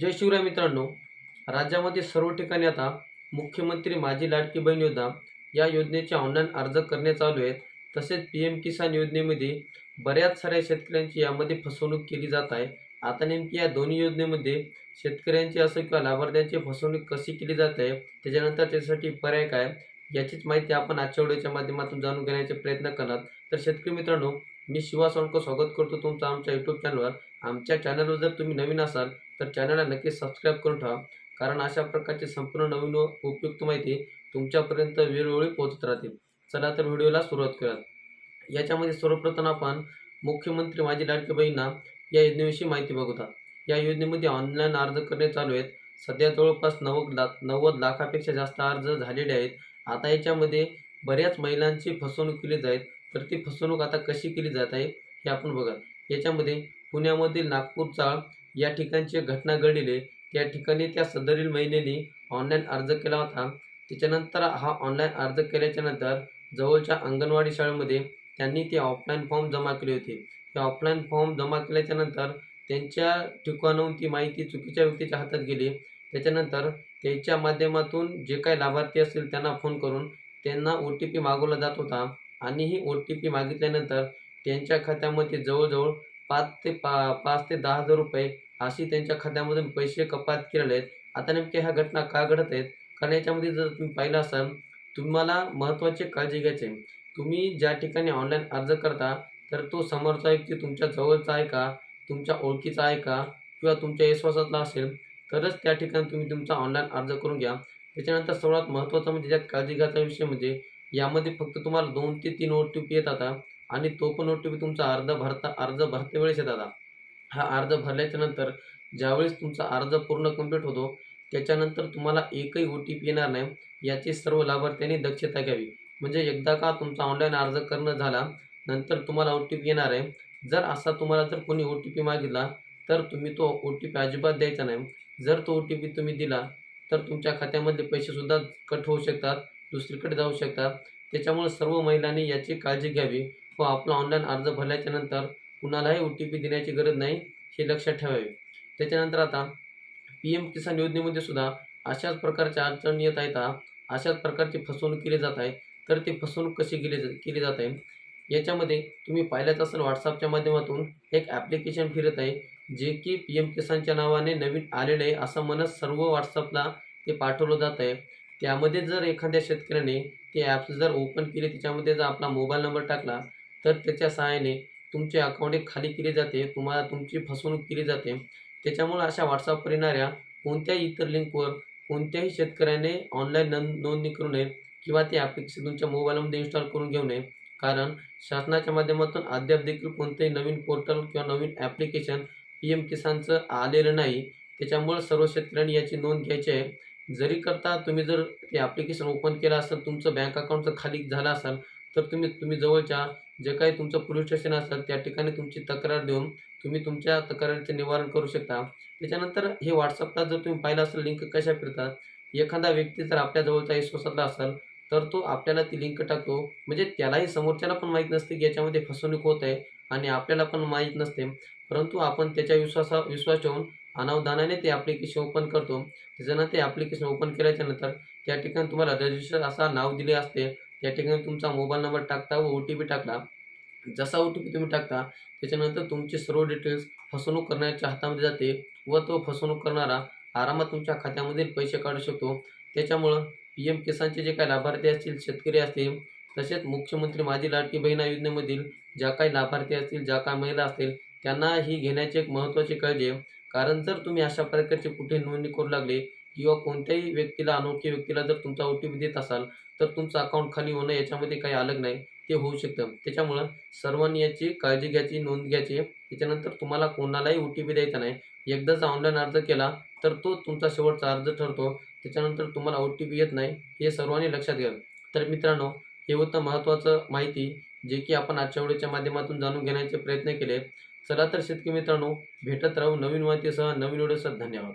जय शिवराय मित्रांनो. राज्यामध्ये सर्व ठिकाणी आता मुख्यमंत्री माझी लाडकी बहीण योजना या योजनेचे ऑनलाईन अर्ज करणे चालू आहेत. तसेच पी एम किसान योजनेमध्ये बऱ्याच साऱ्या शेतकऱ्यांची यामध्ये फसवणूक केली जात आहे. आता नेमकी या दोन्ही योजनेमध्ये शेतकऱ्यांची असो किंवा लाभार्थ्यांची फसवणूक कशी केली जात आहे त्याच्यानंतर त्याच्यासाठी पर्याय काय याचीच माहिती आपण आजच्या व्हिडिओच्या माध्यमातून जाणून घेण्याचे प्रयत्न करणार. तर शेतकरी मित्रांनो मी शिवा सोनकर स्वागत करतो तुमचं आमच्या यूट्यूब चॅनलवर आमच्या चॅनलवर जर तुम्ही नवीन असाल तर चॅनलला नक्की सबस्क्राईब करून ठेवा. कारण अशा प्रकारची संपूर्ण नवीन व उपयुक्त माहिती तुमच्यापर्यंत वेळोवेळी पोहोचत राहतील चला तर व्हिडिओला सुरुवात करूयात. याच्यामध्ये सर्वप्रथम आपण मुख्यमंत्री माझी लाडकी बहिणा या योजनेविषयी माहिती बघूया या योजनेमध्ये ऑनलाईन अर्ज करणे चालू आहेत. सध्या जवळपास नव्वद लाख नव्वद लाखापेक्षा जास्त अर्ज झालेले आहेत. आता याच्यामध्ये बऱ्याच महिलांची फसवणूक केली जाईल. तर ती फसवणूक आता कशी केली जात आहे हे आपण बघा. याच्यामध्ये पुण्यामधील नागपूर चाळ या ठिकाणची घटना घडलेली त्या ठिकाणी त्या सदरील महिलेने ऑनलाईन अर्ज केला होता. त्याच्यानंतर हा ऑनलाईन अर्ज केल्याच्यानंतर जवळच्या अंगणवाडी शाळेमध्ये त्यांनी ते ऑफलाईन फॉर्म जमा केले होते. ते ऑफलाईन फॉर्म जमा केल्याच्यानंतर त्यांच्या ठिकाणाहून ती माहिती चुकीच्या व्यक्तीच्या हातात गेली. त्याच्यानंतर त्याच्या माध्यमातून जे काही लाभार्थी असतील त्यांना फोन करून त्यांना ओ टी पी मागवला जात होता. आणि ही ओ टी पी मागितल्यानंतर त्यांच्या खात्यामध्ये जवळजवळ पाच ते पा पाच ते दहा हजार रुपये अशी त्यांच्या खात्यामधून पैसे कपात केलेले आहेत. आता नेमक्या ह्या घटना का घडत आहेत? कारण याच्यामध्ये जर तुम्ही पाहिलं असाल तुम्हाला महत्त्वाचे काळजी घ्यायचे तुम्ही ज्या ठिकाणी ऑनलाईन अर्ज करता तर तो समोरचा व्यक्ती तुमच्या जवळचा आहे का? तुमच्या ओळखीचा आहे का? किंवा तुमच्या विश्वासातला असेल तरच त्या ठिकाणी तुम्ही तुमचा ऑनलाईन अर्ज करून घ्या. त्याच्यानंतर सर्वात महत्त्वाचं म्हणजे ज्यात काळजी घ्यायचा विषय म्हणजे यामध्ये फक्त तुम्हाला दोन ते तीन ओ टी पी येत आता. आणि तो पण ओ टी पी तुमचा अर्ज भरता अर्ज भरते वेळेस येत आता. हा अर्ज भरल्याच्या नंतर ज्यावेळेस तुमचा अर्ज पूर्ण कंप्लीट होतो त्याच्यानंतर तुम्हाला एकही ओ टी पी येणार नाही. याची सर्व लाभार्थ्यांनी दक्षता घ्यावी. म्हणजे एकदा का तुमचा ऑनलाईन अर्ज करणं झाला नंतर तुम्हाला ओ टी पी येणार आहे. जर असा तुम्हाला जर कोणी ओ टी पी मागितला तर तुम्ही तो ओ टी पी अजिबात द्यायचा नाही. जर तो ओ टी पी तुम्ही दिला तर तुमच्या खात्यामध्ये पैसेसुद्धा कट होऊ शकतात. दुसरीकडे जाऊ शकतात त्याच्यामुळे सर्व महिलांनी याची काळजी घ्यावी व आपला ऑनलाईन अर्ज भरल्याच्या नंतर कुणालाही ओ टी पी देण्याची गरज नाही हे लक्षात ठेवावे. त्याच्यानंतर आता पी एम किसान योजनेमध्ये सुद्धा अशाच प्रकारच्या अडचणी येत आहेत. अशाच प्रकारची फसवणूक केली जात आहे. तर ती फसवणूक कशी केली जा केली जात आहे? याच्यामध्ये तुम्ही पाहिल्याच असेल व्हॉट्सअपच्या माध्यमातून एक ॲप्लिकेशन फिरत आहे जे की पी एम किसानच्या नावाने नवीन आलेलं आहे. असं म्हणत सर्व व्हॉट्सअपला ते पाठवलं जात आहे. त्यामध्ये जर एखाद्या शेतकऱ्याने ते ॲप्स जर ओपन केले त्याच्यामध्ये जर आपला मोबाईल नंबर टाकला तर त्याच्या सहाय्याने तुमचे अकाउंट एक खाली केली जाते तुम्हाला तुमची फसवणूक केली जाते. त्याच्यामुळे अशा व्हॉट्सअपवर येणाऱ्या कोणत्याही इतर लिंकवर कोणत्याही शेतकऱ्याने ऑनलाईन नोंद नोंदणी करू नये किंवा ते ॲप्लिकेशन तुमच्या मोबाईलमध्ये इन्स्टॉल करून घेऊ नये. कारण शासनाच्या माध्यमातून अद्याप देखील कोणतेही नवीन पोर्टल किंवा नवीन ॲप्लिकेशन पी एम किसानचं आलेलं नाही. त्याच्यामुळे सर्व शेतकऱ्यांनी याची नोंद घ्यायची आहे. जरी करता तुम्ही जर ते ॲप्लिकेशन ओपन केलं असेल तुमचं बँक अकाउंटचं खाली झालं असेल तर तुम्ही तुम्ही जवळच्या जे काही तुमचं पोलीस स्टेशन असेल त्या ठिकाणी तुमची तक्रार देऊन तुम्ही तुमच्या तक्रारीचे निवारण करू शकता. त्याच्यानंतर हे व्हॉट्सअपला जर तुम्ही पाहिलं असेल लिंक कशा फिरतात? एखादा व्यक्ती जर आपल्या जवळचा विश्वासातला असेल तर तो आपल्याला ती लिंक टाकतो. म्हणजे त्यालाही समोरच्याला पण माहीत नसते की याच्यामध्ये फसवणूक होत आहे आणि आपल्याला पण माहीत नसते. परंतु आपण त्याच्या विश्वासा विश्वास ठेवून अनावधानाने ते ॲप्लिकेशन ओपन करतो. त्याच्यानंतर ते ॲप्लिकेशन ओपन केल्याच्यानंतर त्या ठिकाणी तुम्हाला रजिस्टर असा नाव दिले असते. त्या ठिकाणी तुमचा मोबाईल नंबर टाकता व ओ टी पी टाकला जसा ओ टी पी तुम्ही टाकता त्याच्यानंतर तुमचे सर्व डिटेल्स फसवणूक करण्याच्या हातामध्ये जाते व तो फसवणूक करणारा आरामात तुमच्या खात्यामधील पैसे काढू शकतो. त्याच्यामुळं पी एम किसानचे जे काही लाभार्थी असतील शेतकरी असतील तसेच मुख्यमंत्री माझी लाडकी बहिणा योजनेमधील ज्या काही लाभार्थी असतील ज्या काही महिला असतील त्यांना ही घेण्याची एक महत्त्वाची काळजी आहे. कारण जर तुम्ही अशा प्रकारची कुठे नोंदणी करू लागले किंवा कोणत्याही व्यक्तीला अनोळखी व्यक्तीला जर तुमचा ओ टी पी देत असाल तर तुमचं अकाउंट खाली होणं याच्यामध्ये काही अलग नाही ते होऊ शकतं. त्याच्यामुळं सर्वांनी याची काळजी घ्यायची नोंद घ्यायची. त्याच्यानंतर तुम्हाला कोणालाही ओ टी पी द्यायचा नाही. एकदाच ऑनलाईन अर्ज केला तर तो तुमचा शेवटचा अर्ज ठरतो. त्याच्यानंतर तुम्हाला ओ टी पी येत नाही हे सर्वांनी लक्षात घ्या. तर मित्रांनो हे होतं महत्त्वाचं माहिती जे की आपण आजच्या व्हिडिओच्या माध्यमातून जाणून घेण्याचे प्रयत्न केले. चला तर शेतकरी मित्रांनो भेटत राहू नवीन माहितीसह नवीन व्हिडिओसह. धन्यवाद.